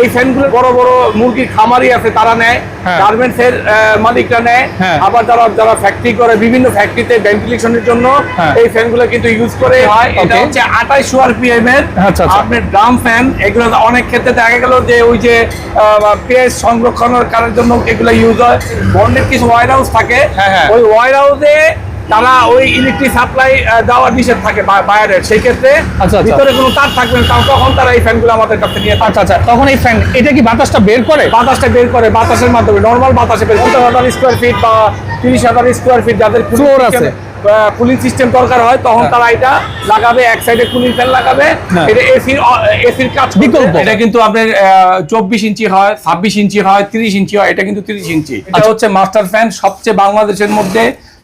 এই ফ্যানগুলো বড় বড় মুরগির খামারি আছে তারা নেয় হ্যাঁ। গার্মেন্টস এর মালিকরা নেয় হ্যাঁ। আবার যারা যারা ফ্যাক্টরি করে বিভিন্ন ফ্যাক্টরিতে ভেন্টিলেশনের জন্য হ্যাঁ। এই ফ্যানগুলো কিন্তু ইউজ করে হয় এটা হচ্ছে আঠাইশ আরপিএম এর। আপনার ড্রাম ফ্যান এগুলো অনেক ক্ষেত্রে দেখা গেল যে ওই যে পেঁয়াজ সংরক্ষণের কারণের জন্য এগুলো ইউজ হয় বন্ডের কিছু ওয়ার হাউস থাকে। ওই ওয়ার হাউসে তারা ওই ইলেকট্রিক সাপ্লাই দেওয়ার নিষেধ থাকে বাইরের সেই ক্ষেত্রে আচ্ছা, আচ্ছা। ভিতরে কোনো তার থাকবে না তখন তারা এই ফ্যানগুলো আমাদের কাছে নিয়ে আচ্ছা আচ্ছা তখন এই ফ্যান এটা কি বাতাসটা বের করে বাতাসটা বের করে বাতাসের মাধ্যমে নর্মাল বাতাসে বের পঞ্চাশ হাজার স্কোয়ার ফিট বা তিরিশ হাজার স্কোয়ার ফিট যাদের Floor আছে। কুলিং সিস্টেম দরকার হয় তখন হ্যাঁ। তারা এটা লাগাবে এক সাইডে কুলিং ফ্যান লাগাবে হ্যাঁ। এটা এসির এসির কাজ। বিকল্প। এটা কিন্তু আপনার চব্বিশ ইঞ্চি হয় ছাব্বিশ ইঞ্চি হয় তিরিশ ইঞ্চি হয় এটা কিন্তু তিরিশ ইঞ্চি এটা আচ্ছা। হচ্ছে মাস্টার ফ্যান সবচেয়ে বাংলাদেশের মধ্যে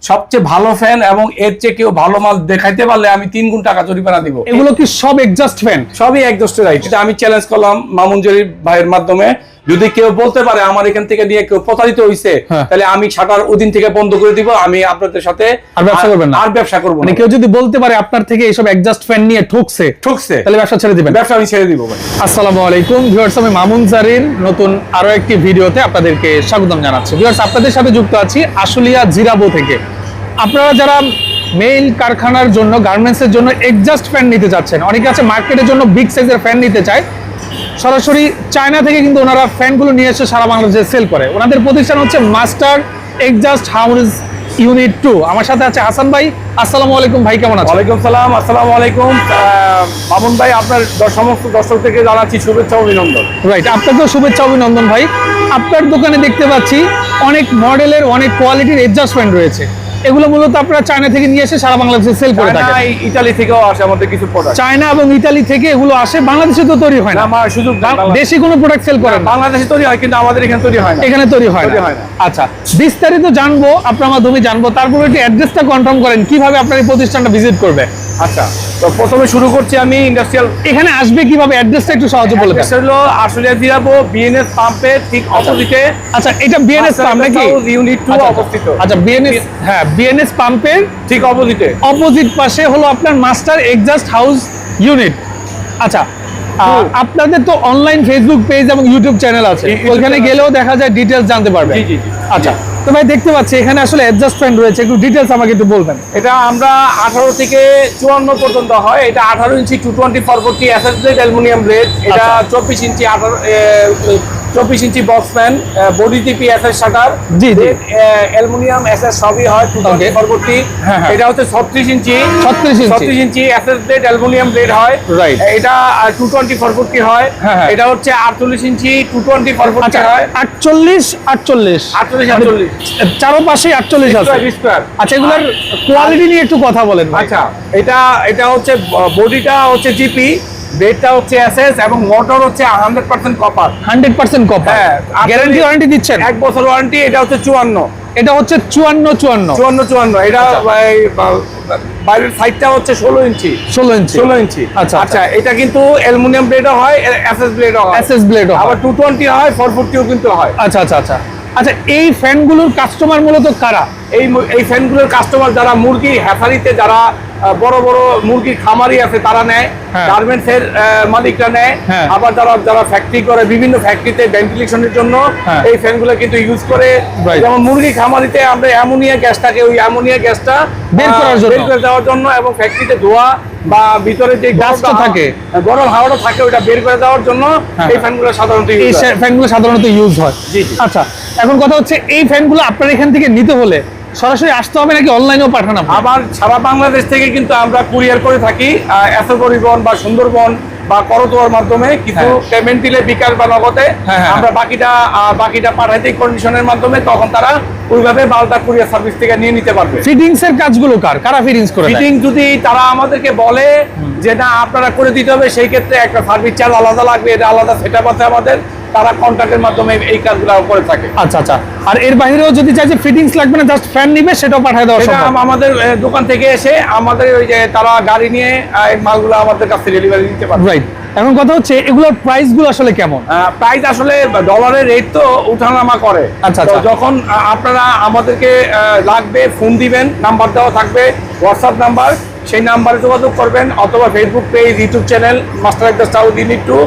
সবচেয়ে ভালো ফ্যান এবং এর চেয়ে কেউ ভালো মাল দেখাইতে পারলে আমি তিন গুণ টাকা জরিমানা দিব। এগুলো কি সব এক্সস্ট ফ্যান সবই একজস্টের রাইট আমি চ্যালেঞ্জ করলাম মামুন জরির ভাইয়ের মাধ্যমে। যদি কেউ বলতে পারে আমার এখান থেকে নিয়ে কেউ প্রতারিত হইছে হ্যাঁ। তাহলে আমি শাটার ওদিন থেকে বন্ধ করে দিব আমি আপনাদের সাথে আর ব্যবসা করবেন না? আর ব্যবসা করব মানে না কেউ যদি বলতে পারে আপনার থেকে এইসব এক্সস্ট ফ্যান নিয়ে ঠকছে ঠকছে। তাহলে ব্যবসা ছেড়ে দিবেন। ব্যবসা আমি ছেড়ে দিব ভাই। আসসালামু আলাইকুম ভিউয়ার্স আমি মামুন জারির নতুন আরও একটি ভিডিওতে আপনাদেরকে স্বাগতম জানাচ্ছি। ভিউয়ার্স আপনাদের সাথে যুক্ত আছি আশুলিয়া জিরাবো থেকে। আপনারা যারা মেইল কারখানার জন্য গার্মেন্টসের জন্য এক্সজাস্ট ফ্যান নিতে যাচ্ছেন অনেকে আছে মার্কেটের জন্য বিগ সাইজের ফ্যান নিতে চায় সরাসরি চায়না থেকে কিন্তু ওনারা ফ্যানগুলো নিয়ে এসে সারা বাংলাদেশে সেল করে। ওনাদের প্রতিষ্ঠান হচ্ছে master exhaust house unit two. আমার সাথে আছে হাসান ভাই। আসসালামু আলাইকুম ভাই কেমন আছেন? ওয়ালাইকুম সালাম আসসালামু আলাইকুম। মামুন ভাই আপনার সমস্ত দর্শক থেকে জানাচ্ছি শুভেচ্ছা অভিনন্দন। রাইট আপনাকেও শুভেচ্ছা অভিনন্দন ভাই। আপনার দোকানে দেখতে পাচ্ছি অনেক মডেলের অনেক কোয়ালিটির অ্যাডজাস্টমেন্ট রয়েছে। এগুলো মূলত আপনারা চায়না থেকে নিয়ে এসে সারা বাংলাদেশে সেল করে থাকেন। ইতালি থেকেও আসে আমাদের কিছু প্রোডাক্ট চায়না এবং ইতালি থেকে এগুলো আসে বাংলাদেশে তো তৈরি হয় না। আমার সুযোগ দেশি কোনো প্রোডাক্ট সেল করে বাংলাদেশে তৈরি হয় কিন্তু আমাদের এখানে তৈরি হয় না। এখানে তৈরি হয় হয় না। আচ্ছা বিস্তারিত জানব আপনার মাধ্যমে জানব তারপরে একটু অ্যাড্রেসটা কনফার্ম করেন কীভাবে আপনার এই প্রতিষ্ঠানটা ভিজিট করবে। আচ্ছা তো প্রথমে শুরু করছি আমি ইন্ডাস্ট্রিয়াল এখানে আসবে কীভাবে? অ্যাড্রেসটা একটু সহজে বলে দেন। হলো আশুলিয়া জিরাবো বিএনএস পাম্পের ঠিক অপোজিটে। আচ্ছা এটা বিএনএস পাম্প নাকি? ইউনিট টু আচ্ছা, অবস্থিত। আচ্ছা বিএনএস হ্যাঁ বিএনএস পাম্পের ঠিক অপোজিটে। অপোজিট পাশে হলো আপনার মাস্টার এক্সাস্ট হাউস ইউনিট আচ্ছা আপনাদের তো অনলাইন ফেসবুক পেজ এবং ইউটিউব চ্যানেল আছে। ওইখানে গেলেও দেখা যায় ডিটেলস জানতে পারবেন। জি, জি, জি। আচ্ছা তো ভাই দেখতে পাচ্ছি এখানে আসলে অ্যাডজাস্টমেন্ট রয়েছে। একটু ডিটেলস আমাকে একটু বলবেন। এটা আমরা আঠারো থেকে চুয়ান্ন পর্যন্ত হয়। এটা আঠারো inch two twenty four forty SS blade aluminium blade এটা আচ্ছা। চব্বিশ ইঞ্চি আঠারো চব্বিশ inch box fan body TP SS shutter জি, জি। অ্যালুমিনিয়াম এসএস সবই হয় Okay. হ্যাঁ, হ্যাঁ। এটা হচ্ছে ছত্রিশ ইঞ্চি 36 ইঞ্চি। ছত্রিশ inch SS blade aluminium blade হয় রাইট এটা টু টোয়েন্টি ফরফোর্টি হয় হ্যাঁ। এটা হচ্ছে আটচল্লিশ ইঞ্চি টু টোয়েন্টি ফরফোর্টি হয় আটচল্লিশ আটচল্লিশ আটচল্লিশ আটচল্লিশ চারোপাশে আটচল্লিশ আছে আচ্ছা এগুলোর কোয়ালিটি নিয়ে একটু কথা বলেন। আচ্ছা এটা এটা হচ্ছে বডিটা হচ্ছে জিপি বেডটা হচ্ছে এসএস এবং মোটর হচ্ছে hundred percent copper hundred percent copper হ্যাঁ, গ্যারান্টি ওয়ারেন্টি দিচ্ছেন? এক বছর ওয়ারেন্টি এটা হচ্ছে চুয়ান্ন। এটা হচ্ছে চুয়ান্ন চুয়ান্ন। চুয়ান্ন চুয়ান্ন। এটা এই, বা- বাইরের সাইডটা হচ্ছে ষোলো ইঞ্চি। ষোলো ইঞ্চি। ষোলো ইঞ্চি। আচ্ছা, আচ্ছা। এটা কিন্তু অ্যালুমিনিয়াম ব্লেডও হয় এসএস ব্লেডও হয়। এসএস ব্লেড আবার টু টোয়েন্টি হয় ফোর ফোরটিও কিন্তু হয়। আচ্ছা আচ্ছা আচ্ছা। আচ্ছা এই ফ্যানগুলোর কাস্টমার মূলত কারা? এই এই ফ্যানগুলোর কাস্টমার যারা মুরগি হ্যাফারিতে যারা বড় বড় মুরগির খামারি আছে তারা নেয় হ্যাঁ। গার্মেন্টস এর মালিকরা নেয় হ্যাঁ। আবার যারা যারা ফ্যাক্টরি করে বিভিন্ন ফ্যাক্টরিতে ভেন্টিলেশনের জন্য হ্যাঁ। এই ফ্যানগুলো কিন্তু ইউজ করে যেমন মুরগি খামারিতে আমরা অ্যামোনিয়া গ্যাসটাকে ওই অ্যামোনিয়া গ্যাসটা বের করার জন্য। বের করে দেওয়ার জন্য এবং ফ্যাক্টরিতে ধোয়া বা ভিতরে যে Dust টা গরমটা থাকে। গরম হাওয়াটা থাকে ওটা বের করে দেওয়ার জন্য। এই ফ্যানগুলো সাধারণত এই। ফ্যানগুলো সাধারণত ইউজ হয়। আচ্ছা এখন কথা হচ্ছে এই ফ্যানগুলো আপনার এখান থেকে নিতে হলে সরাসরি আসতে হবে নাকি অনলাইনেও পাঠানো আবার সারা বাংলাদেশ থেকে কিন্তু আমরা কুরিয়ার করে থাকি আহ, পরিবহন বা সুন্দরবন বা করতোয়ার মাধ্যমে কিছু হ্যাঁ। পেমেন্ট দিলে বিকাশ বা নগদে হ্যাঁ, হ্যাঁ। আমরা বাকিটা বাকিটা পাঠাই দিই কন্ডিশনের মাধ্যমে তখন তারা ওইভাবে মালটা কুরিয়ার সার্ভিস থেকে নিয়ে নিতে পারবে ফিটিংস এর কাজগুলো কার কারা ফিটিংস করে? ফিটিং যদি তারা আমাদেরকে বলে যে না আপনারা করে দিতে হবে সেই ক্ষেত্রে একটা সার্ভিস চার্জ আলাদা লাগবে এটা আলাদা সেটা আছে আমাদের তারা কন্ট্রাক্টের মাধ্যমে এই কাজগুলো করে থাকে। আচ্ছা আচ্ছা। আর এর বাইরেও যদি চাই যে ফিটিংস লাগবে না জাস্ট ফ্যান নিবে সেটাও পাঠিয়ে দেওয়া সেটা আমাদের দোকান থেকে এসে আমাদের ওই যে তারা গাড়ি নিয়ে এই মালগুলো আমাদের কাছে ডেলিভারি দিতে পারবে। রাইট এখন কথা হচ্ছে এগুলোর আসলে কেমন? প্রাইস আসলে ডলারের রেট তো উঠানামা করে। আচ্ছা, আচ্ছা। যখন আপনারা আমাদেরকে লাগবে ফোন দিবেন নাম্বার দেওয়া থাকবে হোয়াটসঅ্যাপ নাম্বার সেই নাম্বারে যোগাযোগ করবেন অথবা Facebook page YouTube channel master একটা সাউথ ইউনিট টু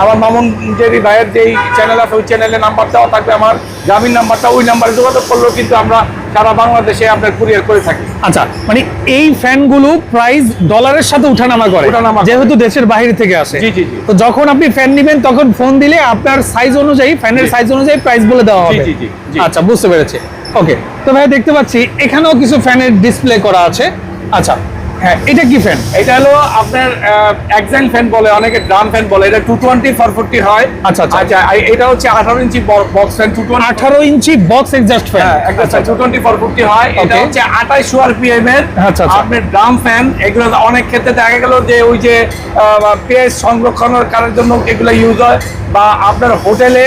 আমার মামুন জেরি ভাইয়ের যেই চ্যানেল আছে ওই চ্যানেলে নাম্বার দেওয়া থাকবে আমার গ্রামীণ নাম্বারটা ওই নাম্বারে যোগাযোগ করলেও কিন্তু আমরা সারা বাংলাদেশে আপনার কুরিয়ার করে থাকি আচ্ছা মানে এই ফ্যানগুলো প্রাইস ডলারের সাথে উঠানামা করে। যেহেতু দেশের বাইরে থেকে আসে জি, জি। তো যখন আপনি ফ্যান নেবেন তখন ফোন দিলে আপনার সাইজ অনুযায়ী ফ্যানের সাইজ অনুযায়ী প্রাইস বলে দেওয়া হবে জি, জি, জি। আচ্ছা বুঝতে পেরেছি ওকে তো ভাই দেখতে পাচ্ছি এখানেও কিছু ফ্যানের ডিসপ্লে করা আছে আচ্ছা হ্যাঁ এটা কি ফ্যান এটা হলো আপনার এক্সাইল ফ্যান বলে অনেকে ড্রাম ফ্যান বলে। এটা টু টোয়েন্টি ফোর ফোরটি হয়। আচ্ছা, আচ্ছা। আচ্ছা এটা হচ্ছে আঠারো inch box fan two twenty আঠারো ইঞ্চি বক্স এক্সজাস্ট ফ্যান হ্যাঁ টু টোয়েন্টি ফোর ফোরটি হয়। এটা হচ্ছে আঠাইশ আরপিএম এর আচ্ছা, আচ্ছা। আপনার ড্রাম ফ্যান এগুলো অনেক ক্ষেত্রে দেখা গেল যে ওই যে পেজ সংরক্ষণের কারণের জন্য এগুলো ইউজ হয়। বা আপনার হোটেলে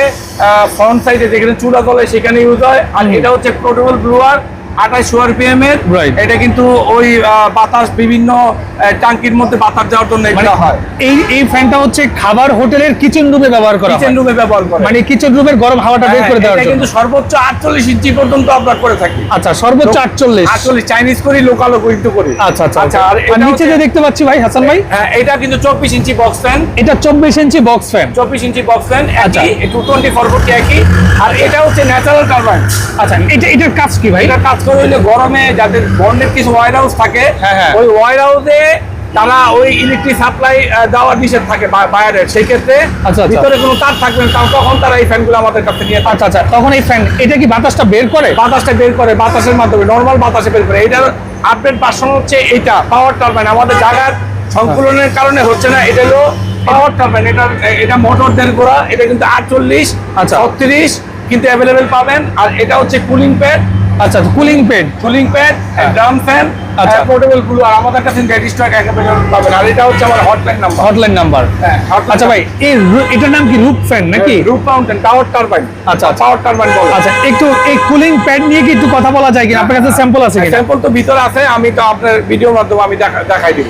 ফ্রন্ট সাইডে যেখানে চূড়া তলে সেখানে ইউজ হয়। আর এটা হচ্ছে পোর্টেবল ব্লুয়ার আঠাইশ আরপিএম এর। এটা কিন্তু ওই বাতাস বিভিন্ন টাঙ্কির মধ্যে বাতাস যাওয়ার জন্য মানে এগুলো হয়। এই এই ফ্যানটা হচ্ছে খাবার হোটেলের কিচেন রুমে ব্যবহার করা কিচেন রুমে ব্যবহার করে। মানে কিচেন রুমের গরম হাওয়াটা বের হ্যাঁ, করে দেওয়ার এটা জন্য। কিন্তু সর্বোচ্চ আটচল্লিশ ইঞ্চি পর্যন্ত আমরা করে থাকি। আচ্ছা সর্বোচ্চ আটচল্লিশ। আটচল্লিশ চাইনিজ করি লোকালও কিন্তু করি। আচ্ছা আচ্ছা আচ্ছা আর এটা নিচে যে দেখতে পাচ্ছি ভাই হাসান ভাই? হ্যাঁ এটা কিন্তু চব্বিশ ইঞ্চি বক্স ফ্যান এটা চব্বিশ ইঞ্চি বক্স ফ্যান চব্বিশ ইঞ্চি বক্স ফ্যান আচ্ছা। একই টু টোয়েন্টি ফোর ফোরটি একই। আর এটা হচ্ছে ন্যাচারাল টারবাইন আচ্ছা এটা এটার কাজ কি ভাই? এটা কাজ করে হইলে গরমে যাদের বর্ণের কিছু ওয়ার হাউস থাকে হ্যাঁ, হ্যাঁ। ওই ওয়ার হাউসে তারা ওই ইলেকট্রিক সাপ্লাই দেওয়ার নিষেধ থাকে বাইরের। সেই ক্ষেত্রে আচ্ছা, আচ্ছা। ভিতরে কোনো তার থাকবে না তখন তারা এই ফ্যানগুলো আমাদের কাছে নিয়ে আচ্ছা আচ্ছা। তখন এই ফ্যান এটা কি বাতাসটা বের করে? বাতাসটা বের করে বাতাসের মাধ্যমে নর্মাল বাতাসে বের করে। এটার আপডেট ভার্সন হচ্ছে এটা পাওয়ার টারবাইন আমাদের জায়গার সংকুলনের কারণে হচ্ছে না এটা হলো পাওয়ার টারবাইন এটা এটা মোটর দেড় গোড়া এটা কিন্তু আটচল্লিশ আচ্ছা। ছত্রিশ কিন্তু অ্যাভেলেবেল পাবেন। আর এটা হচ্ছে কুলিং প্যাড আচ্ছা cooling pad cooling pad drum fan আচ্ছা। পোর্টেবলগুলো আর আমাদের কাছে স্টক একেবারে পাবেন আর এটা হচ্ছে আমার হটলাইন নাম্বার হটলাইন নাম্বার আচ্ছা ভাই এই এটার নাম কি রুপ ফ্যান নাকি? রুপ মাউন্টেন টাওয়ার টারবাইন আচ্ছা, আচ্ছা। পাওয়ার টারবাইন বলে। আচ্ছা একটু এই কুলিং প্যাড নিয়ে কি একটু কথা বলা যায় কিনা? আপনার কাছে স্যাম্পল আছে কিনা? স্যাম্পল তো ভিতরে আছে আমি তো আপনার ভিডিওর মাধ্যমে আমি দেখাই দিব।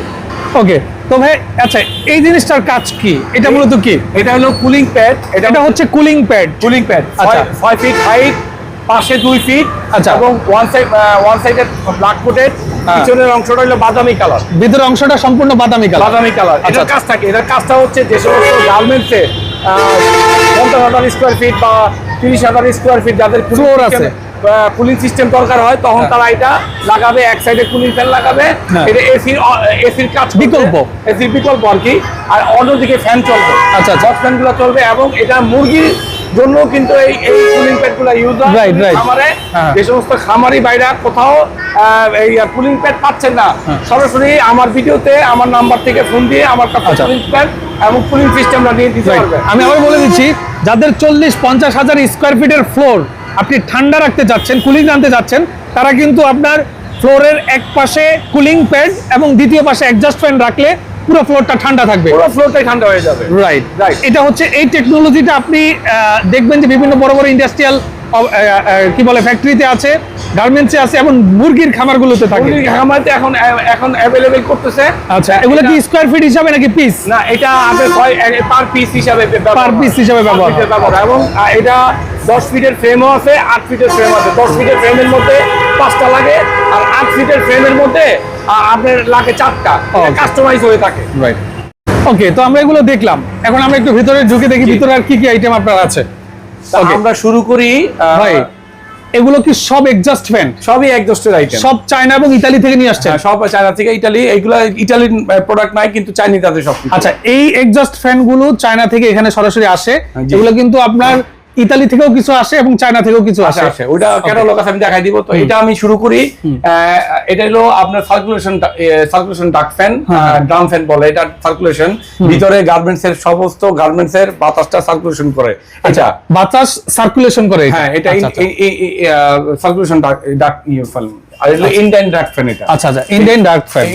ওকে তো ভাই আচ্ছা এই জিনিসটার কাজ কি? এটা মূলত কি? এটা হলো কুলিং প্যাড এটা হচ্ছে কুলিং প্যাড কুলিং প্যাড আচ্ছা। ছয় ফিট হাইট পাশে দুই ফিট আচ্ছা। এবং ওয়ান সাইড ওয়ান সাইডের ব্ল্যাক কোটেড। পিছনের অংশটা হলো বাদামি কালার ভিতরের অংশটা সম্পূর্ণ বাদামি কালার বাদামি কালার আচ্ছা, এটার কাজ থাকে এটার কাজটা হচ্ছে যে সমস্ত গার্মেন্টসে পঞ্চাশ হাজার স্কোয়ার ফিট বা তিরিশ হাজার স্কোয়ার ফিট যাদের Floor আছে। কুলিং সিস্টেম দরকার হয় তখন হ্যাঁ। তারা এটা লাগাবে এক সাইডে কুলিং ফ্যান লাগাবে হ্যাঁ। এটা এসির এসির কাজ বিকল্প। এসির বিকল্প আর কি আর অন্যদিকে ফ্যান চলবে আচ্ছা, আচ্ছা। বক্স ফ্যানগুলো চলবে এবং এটা মুরগির জন্য কিন্তু এই এই কুলিং প্যাডগুলো ইউজ হয় Right, right. খামারে হ্যাঁ। যে সমস্ত খামারি বাইরা কোথাও এই কুলিং প্যাড পাচ্ছেন না হ্যাঁ। সরাসরি আমার ভিডিওতে আমার নাম্বার থেকে ফোন দিয়ে আমার কাছে আচ্ছা। কুলিং প্যাড এবং কুলিং সিস্টেমটা নিয়ে দিতে. পারবে আমি আবার বলে দিচ্ছি যাদের চল্লিশ পঞ্চাশ হাজার স্কোয়ার ফিটের ফ্লোর আপনি ঠান্ডা রাখতে যাচ্ছেন কুলিং আনতে যাচ্ছেন তারা কিন্তু আপনার ফ্লোরের এক পাশে কুলিং প্যাড এবং দ্বিতীয় পাশে অ্যাডজাস্ট ফ্যান রাখলে পুরো ফ্লোরটা ঠান্ডা থাকবে। পুরো ফ্লোরটাই ঠান্ডা হয়ে যাবে। রাইট রাইট এটা হচ্ছে এই টেকনোলজিটা আপনি দেখবেন যে বিভিন্ন বড় বড় ইন্ডাস্ট্রিয়াল কি বলে ফ্যাক্টরিতে আছে গার্মেন্টসে আছে এবং মুরগির খামারগুলোতে থাকে। মুরগির খামারিতে এখন এখন অ্যাভেলেবেল করতেছে। আচ্ছা এগুলো কি স্কোয়ার ফিট হিসাবে নাকি পিস না এটা আপনার পার পিস হিসাবে পার পিস হিসাবে ব্যবহার। এবং এটা দশ ফিটের ফ্রেমও আছে আট ফিটের ফ্রেম আছে। দশ ফিটের ফ্রেমের মধ্যে পাঁচটা লাগে আর আট ফিটের ফ্রেমের মধ্যে আপনার লাগে চারটা কাস্টমাইজ হয়ে থাকে। রাইট ওকে তো আমরা এগুলো দেখলাম। এখন আমরা একটু ভিতরে ঢুকে দেখি ভিতরে আর কি কি আইটেম আপনার আছে। আমরা শুরু করি ভাই এগুলো কি সব এক্সজাস্ট ফ্যান সবই একজস্টের আইটেম সব চায়না এবং ইতালি থেকে নিয়ে আসছেন? সব চায়না থেকে ইটালি এইগুলো ইটালির প্রোডাক্ট নাই কিন্তু চাইনিজ আছে সব আচ্ছা এই এক্সজস্ট ফ্যানগুলো চায়না থেকে এখানে সরাসরি আসে। জি। এগুলো কিন্তু আপনার ইতালি থেকেও কিছু আসে এবং চায়না থেকেও কিছু আসে। আসে ওটা লোক আছে আমি দেখাই দিব? তো এটা আমি শুরু করি। এটা হলো আপনার circulation circulation duct fan. Drum fan বলে। এটা সার্কুলেশন ভিতরে গার্মেন্টস এর সমস্ত গার্মেন্টস এর বাতাসটা সার্কুলেশন করে। আচ্ছা বাতাস সার্কুলেশন করে হ্যাঁ এটা। সার্কুলেশন ডাক ডাক ফ্যান আর এটা ইন্ডিয়ান ফ্যান এটা। আচ্ছা আচ্ছা ইন্ডিয়ান ডার্ক ফ্যান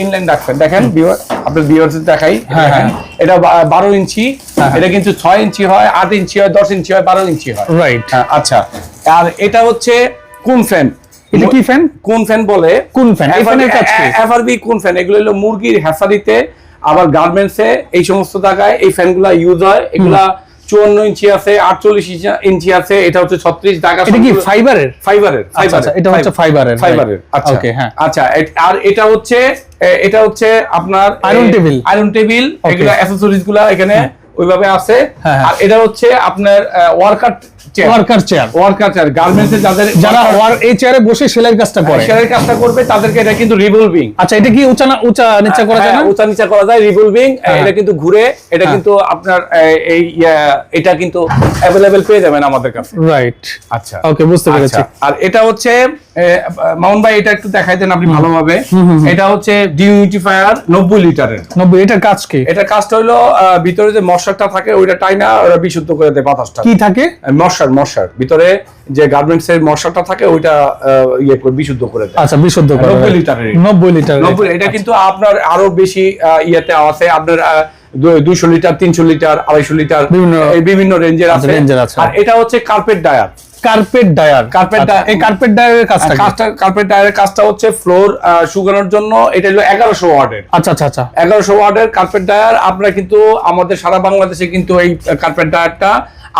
ফ্যান দেখেন ভিউয়ার আপনার ভিউয়ার্স দেখাই। হ্যাঁ, হ্যাঁ। এটা বা- বারো ইঞ্চি হ্যাঁ। এটা কিন্তু ইঞ্চি হয় আট ইঞ্চি হয় দশ ইঞ্চি হয় বারো ইঞ্চি হয়। রাইট হ্যাঁ, আচ্ছা। আর এটা হচ্ছে কোন ফ্যান এটা কি ফ্যান কোন ফ্যান বলে? কোন fan? এই fan কাজ কি? এফআরবি কোন ফ্যান এগুলো হলো মুরগির আবার গার্মেন্টসে এই সমস্ত জায়গায় এই ফ্যানগুলা ইউজ হয়। এগুলা চুয়ান্ন ইঞ্চি আছে আটচল্লিশ ইঞ্চি আছে এটা হচ্ছে ছত্রিশ টাকা এটা কি ফাইবারের ফাইবারের আচ্ছা, আচ্ছা, এটা হচ্ছে ফাইবারের, ফাইবারের আচ্ছা হ্যাঁ। আচ্ছা আর এটা হচ্ছে এটা হচ্ছে আপনার আয়রন টেবিল আয়রন টেবিল. এগুলা অ্যাসেসরিজগুলা এখানে ওইভাবে আছে হ্যাঁ, হ্যাঁ। আর এটা হচ্ছে আপনার worker worker chair worker chair গার্মেন্টসে যাদের যারা এই চেয়ারে বসে সেলাই কাজটা করে। সেলাই কাজটা করবে তাদেরকে এটা কিন্তু রিভলভিং আচ্ছা এটা কি উঁচা উঁচা নিচা করা যায় না? হ্যাঁ, উঁচা নিচা করা যায় রিভলভিং হ্যাঁ। এটা কিন্তু ঘুরে এটা হ্যাঁ। কিন্তু আপনার এই এটা কিন্তু অ্যাভেলেবেল পেয়ে যাবেন আমাদের কাছে। রাইট আচ্ছা। ওকে বুঝতে পেরেছি। আচ্ছা, আর এটা হচ্ছে মামুন ভাই এটা একটু দেখাই দেন আপনি ভালোভাবে। এটা হচ্ছে ডিউটিফায়ার নব্বই লিটারের। নব্বই এটার কাজ কি? এটা কাজটা হলো ভিতরে যে মশারটা থাকে ওইটা টাইনা ওরা বিশুদ্ধ করে দেয় বাতাসটা। কি থাকে? মশার মশার। ভিতরে যে গার্মেন্টস এর মশারটা থাকে ওইটা ইয়ে করে বিশুদ্ধ করে দেয়। আচ্ছা বিশুদ্ধ করা 90 right. লিটারের। 90 লিটার নব্বই এটা কিন্তু আপনার আরও বেশি ইয়েতে আছে। আপনার দুইশো লিটার তিনশো লিটার আড়াইশো লিটার বিভিন্ন- বিভিন্ন রেঞ্জের আছে। রেঞ্জের আছে। আর এটা হচ্ছে carpet dryer carpet dryer dryer- এই কার্পেট ডায়ারের কাজটা কাজটা কার্পেট ডায়ারের কাজটা হচ্ছে ফ্লোর শুকানোর জন্য এটা হলো এগারোশো ওয়ার্ডের আচ্ছা আচ্ছা আচ্ছা। এগারোশো ওয়ার্ডের কার্পেট ডায়ার আপনারা কিন্তু আমাদের সারা বাংলাদেশে কিন্তু এই কার্পেট ডায়ারটা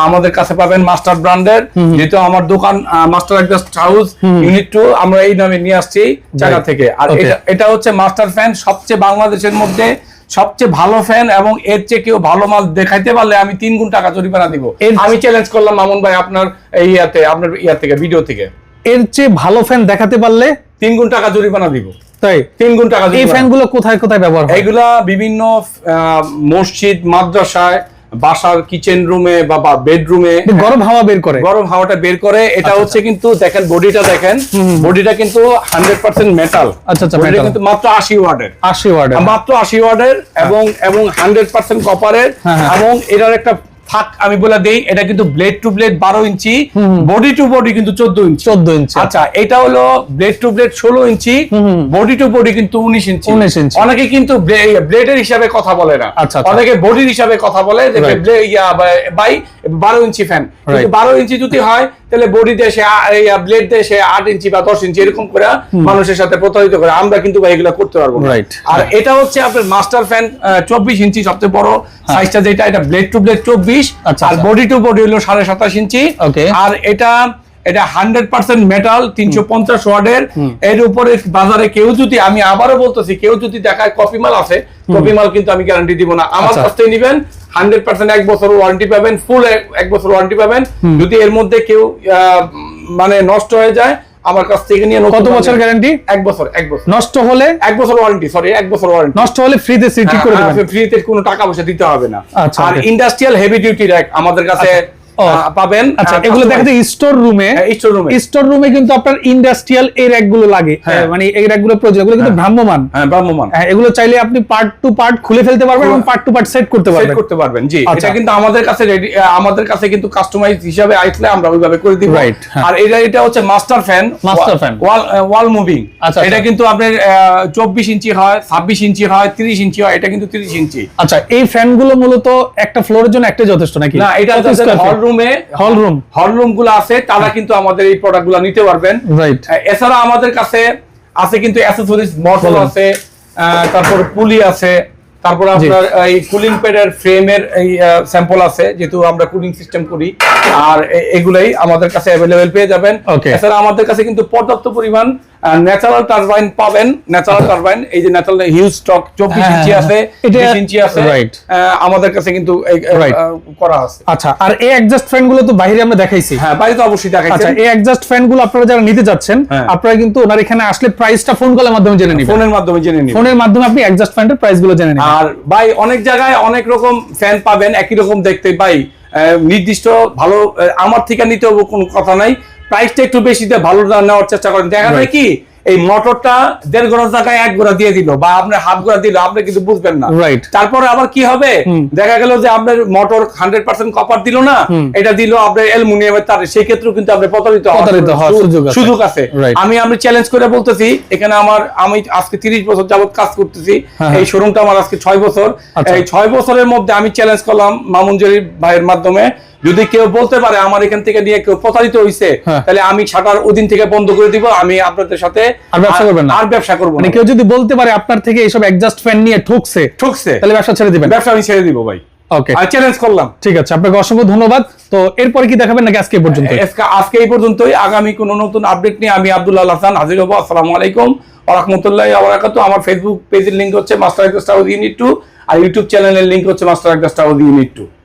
আমাদের কাছে পাবেন মাস্টার ব্র্যান্ডের। যেহেতু আমার দোকান master exhaust house unit two আমরা এই নামে নিয়ে আসছি জায়গা থেকে। আর এটা এটা হচ্ছে মাস্টার ফ্যান সবচেয়ে বাংলাদেশের মধ্যে সবচেয়ে ভালো ফ্যান এবং এর চেয়ে কেউ ভালো মাল দেখাইতে পারলে আমি তিন গুণ টাকা জরিমানা দিব। আমি চ্যালেঞ্জ করলাম মামুন ভাই আপনার এই ইয়াতে আপনার ইয়া থেকে ভিডিও থেকে। এর চেয়ে ভালো ফ্যান দেখাতে পারলে? তিন গুণ টাকা জরিমানা দিব। তাই? তিন গুণ টাকা এই। ফ্যানগুলো কোথায় কোথায় ব্যবহার হয়? এইগুলা বিভিন্ন মসজিদ মাদ্রাসায় বাসার কিচেন রুমে বা বেডরুমে গরম হাওয়া বের করে। গরম হাওয়াটা বের করে। এটা আচ্ছা, হচ্ছে কিন্তু দেখেন বডিটা দেখেন। বডিটা কিন্তু হান্ড্রেড পার্সেন্ট মেটাল আচ্ছা, আচ্ছা। কিন্তু মাত্র আশি ওয়ার্ডের আশি ওয়ার্ডের মাত্র আশি ওয়ার্ডের এবং এবং হান্ড্রেড পার্সেন্ট কপারের। এবং এটার একটা থাক আমি বলে দেই এটা কিন্তু ব্লেড টু ব্লেড বারো ইঞ্চি বডি টু বডি কিন্তু চোদ্দ ইঞ্চি। চোদ্দ ইঞ্চি। আচ্ছা এটা হলো ব্লেড টু ব্লেড ষোলো ইঞ্চি বডি টু বডি কিন্তু উনিশ ইঞ্চি। 19 ইঞ্চি। অনেকে কিন্তু ব্লেডের হিসাবে কথা বলে না। আচ্ছা, আচ্ছা। অনেকে বডির হিসাবে কথা বলে বাই বারো ইঞ্চি ফ্যান বারো ইঞ্চি যদি হয় তাহলে বডি দেশে ব্লেড দেশে আট ইঞ্চি বা দশ ইঞ্চি এরকম করে মানুষের সাথে প্রতারিত করে আমরা কিন্তু ভাই এগুলো করতে পারব. আর এটা হচ্ছে আপনার মাস্টার ফ্যান চব্বিশ ইঞ্চি সবচেয়ে বড় সাইজটা যেটা এটা ব্লেড টু ব্লেড চব্বিশ আচ্ছা, আর আচ্ছা। বডি টু বডি হলো সাড়ে সাতাশ ইঞ্চি। আর এটা এটা হান্ড্রেড পার্সেন্ট মেটাল তিনশো পঞ্চাশ ওয়ার্ডের এর উপরে বাজারে কেউ যদি আমি আবারও বলতেছি কেউ যদি দেখায় কপি মাল আছে কপি মাল কিন্তু আমি গ্যারান্টি দিব না। আমার। কাছ থেকে নিবেন হান্ড্রেড পার্সেন্ট এক বছর ওয়ারেন্টি পাবেন ফুল এক বছর ওয়ারেন্টি পাবেন। যদি এর মধ্যে কেউ মানে নষ্ট হয়ে যায় আমার কাছ থেকে নিয়ে কত বছর গ্যারান্টি এক বছর এক বছর। নষ্ট হলে? এক বছর ওয়ারেন্টি সরি এক বছর ওয়ারেন্টি নষ্ট হলে ফ্রিতে ঠিক করে দেবেন। ফ্রিতে কোনো টাকা পয়সা দিতে হবে না। আচ্ছা, আর ইন্ডাস্ট্রিয়াল হেভি ডিউটি র্যাক আমাদের কাছে। আহ, পাবেন। আচ্ছা এগুলো দেখা যায় স্টোর রুমে হ্যাঁ, room এ। স্টোর রুমে কিন্তু আপনার ইন্ডাস্ট্রিয়াল এই র্যাকগুলো লাগে। হ্যাঁ। মানে এই র্যাকগুলো প্রয়োজন। এগুলো কিন্তু ভ্রাম্যমান। হ্যাঁ ব্রাহ্মমান হ্যাঁ, এগুলো চাইলে আপনি পার্ট টু পার্ট খুলে ফেলতে পারবেন এবং পার্ট টু পার্ট সেট করতে সেট করতে পারবেন জি। আচ্ছা। এটা কিন্তু আমাদের কাছে রেডি আমাদের কাছে কিন্তু কাস্টমাইজ হিসাবে আসলে আমরা ওইভাবে করে দিব। হ্যাঁ। আর এটা এটা হচ্ছে master fan Master fan। Wall wall moving আচ্ছা, এটা আচ্ছা। কিন্তু আপনার চব্বিশ ইঞ্চি হয় ছাব্বিশ ইঞ্চি হয় তিরিশ ইঞ্চি হয় এটা কিন্তু তিরিশ ইঞ্চি। আচ্ছা এই ফ্যানগুলো মূলত একটা ফ্লোরের জন্য একটা যথেষ্ট নাকি? না এটা হল রুমে হল রুম হল রুমগুলো আছে তারা কিন্তু আমাদের এই প্রোডাক্টগুলো নিতে পারবেন। এছাড়া আমাদের কাছে আছে কিন্তু অ্যাসেসরিজ মডেল আছে তারপর পুলি আছে তারপর আপনার এই কুলিং প্যাডের ফ্রেমের এই স্যাম্পল আছে যেহেতু আমরা কুলিং সিস্টেম করি। আর এগুলাই আমাদের কাছে অ্যাভেলেবেল পেয়ে যাবেন. এছাড়া আমাদের কাছে কিন্তু পর্যাপ্ত পরিমাণ ন্যাচারাল টারবাইন পাবেন। ন্যাচারাল টারবাইন এই যে ন্যাচারাল হিউজ স্টক চব্বিশ হ্যাঁ, ইঞ্চি হ্যাঁ, আছে হ্যাঁ। বিশ ইঞ্চি আছে. আমাদের কাছে কিন্তু করা আছে। আচ্ছা আর এই অ্যাডজাস্ট ফ্যানগুলো তো বাইরে আমরা দেখাইছি। হ্যাঁ বাইরে তো অবশ্যই দেখাইছি। আচ্ছা এই অ্যাডজাস্ট ফ্যানগুলো আপনারা যারা নিতে যাচ্ছেন। আপনারা কিন্তু ওনার এখানে আসলে প্রাইসটা ফোন কলের মাধ্যমে জেনে নিবেন। ফোনের মাধ্যমে জেনে নিন ফোনের মাধ্যমে আপনি অ্যাডজাস্ট ফ্যানের প্রাইসগুলো জেনে নিবেন। আর ভাই অনেক জায়গায় অনেক রকম ফ্যান পাবেন একই রকম দেখতে ভাই নির্দিষ্ট ভালো আমার থেকে নিতে হবে কোনো কথা নাই। প্রাইসটা একটু বেশি দিয়ে ভালো নেওয়ার চেষ্টা করেন। দেখা যায় কি এই মোটরটা দেড় গোড়ার জায়গায় এক গোড়া দিয়ে দিল বা আপনার হাফ গোড়া দিল আপনি কিন্তু বুঝবেন না. তারপরে আবার কি হবে? দেখা গেল যে আপনার মোটর হান্ড্রেড পার্সেন্ট কপার দিল না এটা দিল আপনার অ্যালুমিনিয়ামের তার। সেই ক্ষেত্রেও কিন্তু আপনি প্রতারিত সুযোগ আছে। আমি আমি চ্যালেঞ্জ করে বলতেছি এখানে আমার আমি আজকে তিরিশ বছর যাবত কাজ করতেছি। হ্যাঁ, এই শোরুমটা আমার আজকে ছয় বছর। আচ্ছা। এই ছয় বছরের মধ্যে আমি চ্যালেঞ্জ করলাম মামুন জরির ভাইয়ের মাধ্যমে। যদি কেউ বলতে পারে আমার এখান থেকে নিয়ে কেউ প্রতারিত হয়েছে হ্যাঁ। তাহলে আমি শাটার ওদিন থেকে বন্ধ করে দিব আমি আপনাদের সাথে আর ব্যবসা করবেন না? আর ব্যবসা করব মানে না। কেউ যদি বলতে পারে আপনার থেকে এইসব অ্যাডজাস্ট ফ্যান নিয়ে ঠকছে ঠকছে। তাহলে ব্যবসা ছেড়ে দিবেন। ব্যবসা আমি ছেড়ে দিব ভাই। ওকে আর চ্যালেঞ্জ করলাম। ঠিক আছে আপনাকে অসংখ্য ধন্যবাদ। তো এরপরে কি দেখাবেন নাকি আজকে পর্যন্ত আজকে- এই পর্যন্তই। আগামী কোন নতুন আপডেট নিয়ে আমি আব্দুল্লাহ হাসান হাজির হব। আসসালামু আলাইকুম রহমতুল্লাহ আবরাকাতু আমার ফেসবুক পেজের লিঙ্ক হচ্ছে মাস্টার ইউনিট টু আর ইউটিউব চ্যানেলের লিঙ্ক হচ্ছে মাস্টার ইউনিট টু